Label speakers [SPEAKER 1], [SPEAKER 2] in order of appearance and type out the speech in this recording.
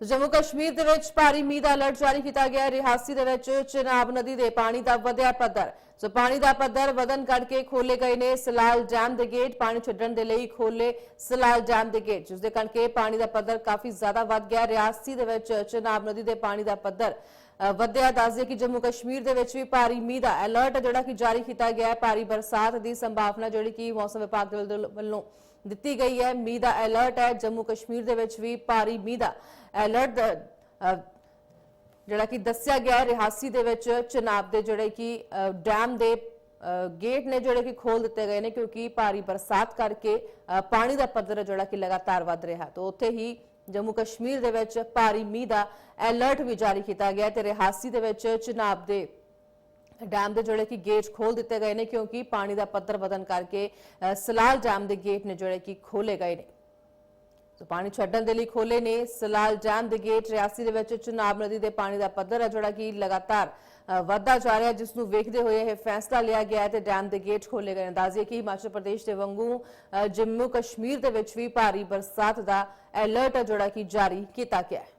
[SPEAKER 1] ਜੰਮੂ ਕਸ਼ਮੀਰ ਦੇ ਵਿੱਚ ਭਾਰੀ ਮੀਂਹ ਦਾ ਅਲਰਟ ਜਾਰੀ ਕੀਤਾ ਗਿਆ। ਹੈ ਰਿਹਾਸੀ ਦੇ ਵਿੱਚ ਚਨਾਬ ਨਦੀ ਦੇ ਪਾਣੀ ਦਾ ਵਧਿਆ ਪੱਧਰ। ਸੋ ਪਾਣੀ ਦਾ ਪੱਧਰ ਵਧਨ ਕਰਕੇ ਖੋਲੇ ਗਏ ਨੇ ਸਲਾਲ ਡੈਮ ਦੇ ਗੇਟ। ਪਾਣੀ ਛੱਡਣ ਦੇ ਲਈ ਖੋਲੇ ਸਲਾਲ ਡੈਮ ਦੇ ਗੇਟ, ਜਿਸ ਦੇ ਕਰਕੇ ਪਾਣੀ ਦਾ ਪੱਧਰ ਕਾਫੀ ਜ਼ਿਆਦਾ ਵੱਧ ਗਿਆ। ਰਿਹਾਸੀ ਦੇ ਵਿੱਚ ਚਨਾਬ ਨਦੀ ਦੇ ਪਾਣੀ ਦਾ ਪੱਧਰ ਵਧਿਆ ਦੱਸਦੇ ਕਿ ਜੰਮੂ ਕਸ਼ਮੀਰ ਦੇ ਵਿੱਚ ਵੀ ਭਾਰੀ ਮੀਂਹ ਦਾ ਅਲਰਟ ਜਿਹੜਾ ਕਿ ਜਾਰੀ ਕੀਤਾ ਗਿਆ ਹੈ। ਭਾਰੀ ਬਰਸਾਤ ਦੀ ਸੰਭਾਵਨਾ ਜਿਹੜੀ ਕਿ ਮੌਸਮ ਵਿਭਾਗ ਦੇ ਵੱਲੋਂ- ਦਿੱਤੀ ਗਈ ਹੈ। ਮੀਂਹ ਦਾ ਅਲਰਟ ਹੈ। ਜੰਮੂ ਕਸ਼ਮੀਰ ਦੇ ਵਿੱਚ ਵੀ ਭਾਰੀ ਮੀਂਹ ਦਾ ਅਲਰਟ ਜਿਹੜਾ ਕਿ ਦੱਸਿਆ ਗਿਆ ਹੈ। ਰਿਹਾਸੀ ਦੇ ਵਿੱਚ ਚਨਾਬ ਦੇ ਜਿਹੜੇ ਕਿ ਡੈਮ ਦੇ ਗੇਟ ਨੇ ਜਿਹੜੇ ਕਿ ਖੋਲ ਦਿੱਤੇ ਗਏ ਨੇ ਕਿਉਂਕਿ ਭਾਰੀ ਬਰਸਾਤ ਕਰਕੇ ਪਾਣੀ ਦਾ ਪੱਧਰ ਜਿਹੜਾ ਕਿ ਲਗਾਤਾਰ ਵੱਧ ਰਿਹਾ ਤਾਂ ਉੱਥੇ ਹੀ ਜੰਮੂ ਕਸ਼ਮੀਰ ਦੇ ਵਿੱਚ ਭਾਰੀ ਮੀਂਹ ਦਾ ਅਲਰਟ ਵੀ ਜਾਰੀ ਕੀਤਾ ਗਿਆ ਹੈ ਤੇ ਰਿਹਾਸੀ ਦੇ ਵਿੱਚ ਚਨਾਬ ਦੇ ਡੈਮ ਦੇ ਜਿਹੜੇ ਕਿ ਗੇਟ ਖੋਲ ਦਿੱਤੇ ਗਏ ਨੇ ਕਿਉਂਕਿ ਪਾਣੀ ਦਾ ਪੱਧਰ ਵਧਣ ਕਰਕੇ ਸਲਾਲ ਡੈਮ ਦੇ ਗੇਟ ਨੇ ਜਿਹੜੇ ਕਿ ਖੋਲੇ ਗਏ ਨੇ। ਸੋ ਪਾਣੀ ਛੱਡਣ ਦੇ ਲਈ ਖੋਲੇ ਨੇ। ਸਲਾਲ ਡੈਮ ਦੇ ਗੇਟ ਰਿਆਸੀ ਦੇ ਵਿੱਚ ਚਨਾਬ ਨਦੀ ਦੇ ਪਾਣੀ ਦਾ ਪੱਧਰ ਹੈ ਜਿਹੜਾ ਕਿ ਲਗਾਤਾਰ ਅ, ਵੱਧਦਾ ਜਾ ਰਿਹਾ ਜਿਸ ਨੂੰ ਵੇਖਦੇ ਹੋਏ ਇਹ ਫੈਸਲਾ ਲਿਆ ਗਿਆ ਹੈ ਤੇ ਡੈਮ ਦੇ ਗੇਟ ਖੋਲੇ ਗਏ ਨੇ। ਦੱਸਦੇ ਕਿ ਹਿਮਾਚਲ ਪ੍ਰਦੇਸ਼ ਦੇ ਵਾਂਗੂ ਜੰਮੂ ਕਸ਼ਮੀਰ ਦੇ ਵਿੱਚ ਵੀ ਭਾਰੀ ਬਰਸਾਤ ਦਾ ਅਲਰਟ ਜਿਹੜਾ ਕਿ ਜਾਰੀ ਕੀਤਾ ਗਿਆ ਹੈ।